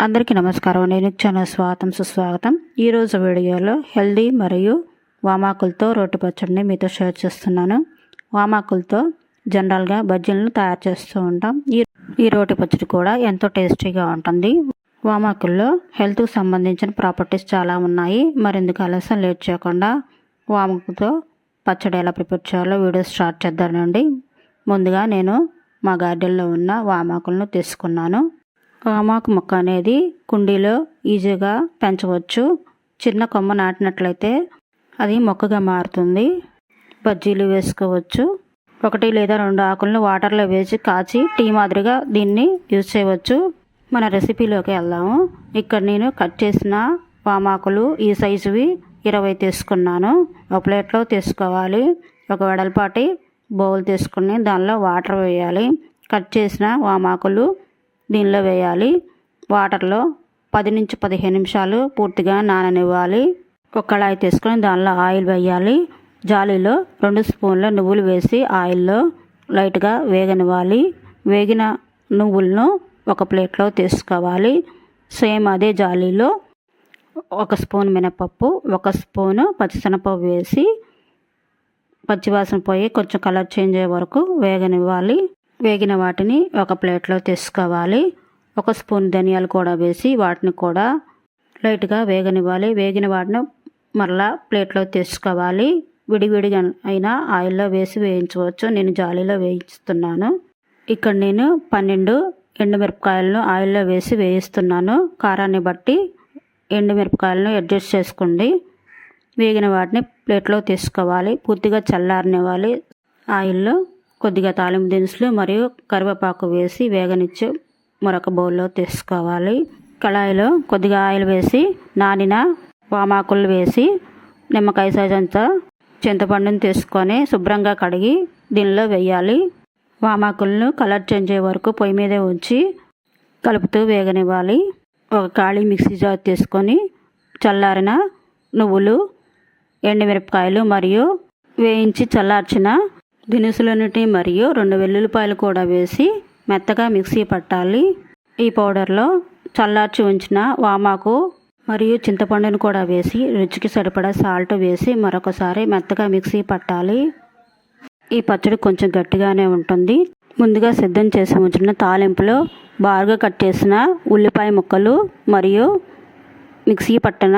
అందరికీ నమస్కారం. నేను ఛానల్ స్వాగతం సుస్వాగతం. ఈరోజు వీడియోలో హెల్దీ మరియు వామాకులతో రోటి పచ్చడిని మీతో షేర్ చేస్తున్నాను. వామాకులతో జనరల్గా బజ్జీలను తయారు చేస్తూ ఉంటాం. ఈ ఈ రోటి పచ్చడి కూడా ఎంతో టేస్టీగా ఉంటుంది. వామాకుల్లో హెల్త్కు సంబంధించిన ప్రాపర్టీస్ చాలా ఉన్నాయి. మరెందుకు ఆలస్యం? లేట్ చేయకుండా వామాకుతో పచ్చడి ఎలా ప్రిపేర్ చేయాలో వీడియో స్టార్ట్ చేద్దానండి ముందుగా నేను మా గార్డెన్లో ఉన్న వామాకులను తీసుకున్నాను. వామాకు మొక్క అనేది కుండీలో ఈజీగా పెంచవచ్చు. చిన్న కొమ్మ నాటినట్లయితే అది మొక్కగా మారుతుంది. బజ్జీలు వేసుకోవచ్చు. ఒకటి లేదా రెండు ఆకులను వాటర్లో వేసి కాచి టీ మాదిరిగా దీన్ని యూజ్ చేయవచ్చు. మన రెసిపీలోకి వెళ్దాము. ఇక్కడ నేను కట్ చేసిన వామాకులు ఈ సైజువి ఇరవై తీసుకున్నాను. ఒక ప్లేట్లో తీసుకోవాలి. ఒక వెడల్పాటి బౌల్ తీసుకుని దానిలో వాటర్ వేయాలి. కట్ చేసిన వామాకులు దీనిలో వేయాలి. వాటర్లో పది నుంచి పదిహేను నిమిషాలు పూర్తిగా నాననివ్వాలి. ఒక కళాయి తీసుకొని దానిలో ఆయిల్ వేయాలి. జాలీలో రెండు స్పూన్ల నువ్వులు వేసి ఆయిల్లో లైట్గా వేగనివ్వాలి. వేగిన నువ్వులను ఒక ప్లేట్లో తీసుకోవాలి. సేమ్ అదే జాలీలో ఒక స్పూన్ మినపప్పు ఒక స్పూను పచ్చిశనగపప్పు వేసి పచ్చివాసన పోయి కొంచెం కలర్ చేంజ్ అయ్యే వరకు వేగనివ్వాలి. వేగిన వాటిని ఒక ప్లేట్లో తీసుకోవాలి. ఒక స్పూన్ ధనియాలు కూడా వేసి వాటిని కూడా లైట్గా వేగనివ్వాలి. వేగిన వాటిని మరలా ప్లేట్లో తీసుకోవాలి. విడివిడిగా అయినా ఆయిల్లో వేసి వేయించవచ్చు. నేను జాలీలో వేయిస్తున్నాను. ఇక్కడ నేను పన్నెండు ఎండుమిరపకాయలను ఆయిల్లో వేసి వేయిస్తున్నాను. కారాన్ని బట్టి ఎండుమిరపకాయలను అడ్జస్ట్ చేసుకోండి. వేగిన వాటిని ప్లేట్లో తీసుకోవాలి. పూర్తిగా చల్లారనివ్వాలి. ఆయిల్లో కొద్దిగా తాలింపు దినుసులు మరియు కరివేపాకు వేసి వేగనిచ్చి మరొక బౌల్లో తీసుకోవాలి. కళాయిలో కొద్దిగా ఆయిల్ వేసి నానిన వామాకులు వేసి నిమ్మకాయ సైజ్ అంతా చింతపండుని తీసుకొని శుభ్రంగా కడిగి దీనిలో వేయాలి. వామాకులను కలర్ చేంజ్ అయ్యే వరకు పొయ్యి మీదే ఉంచి కలుపుతూ వేగనివ్వాలి. ఒక ఖాళీ మిక్సీ జార్ తీసుకొని చల్లారిన నువ్వులు ఎండుమిరపకాయలు మరియు వేయించి చల్లార్చిన దినుసులన్నిటి మరియు రెండు వెల్లుల్లిపాయలు కూడా వేసి మెత్తగా మిక్సీ పట్టాలి. ఈ పౌడర్లో చల్లార్చి ఉంచిన వామాకు మరియు చింతపండును కూడా వేసి రుచికి సరిపడా సాల్ట్ వేసి మరొకసారి మెత్తగా మిక్సీ పట్టాలి. ఈ పచ్చడి కొంచెం గట్టిగానే ఉంటుంది. ముందుగా సిద్ధం చేసి ఉంచిన తాలింపులో బాగా కట్ చేసిన ఉల్లిపాయ ముక్కలు మరియు మిక్సీ పట్టిన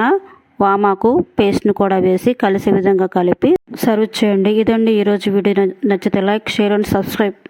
వామాకు పేస్ట్ను కూడా వేసి కలిసే విధంగా కలిపి సర్వ్ చేయండి. ఇదండి ఈరోజు వీడియో. నచ్చితే లైక్ షేర్ అండ్ సబ్స్క్రైబ్.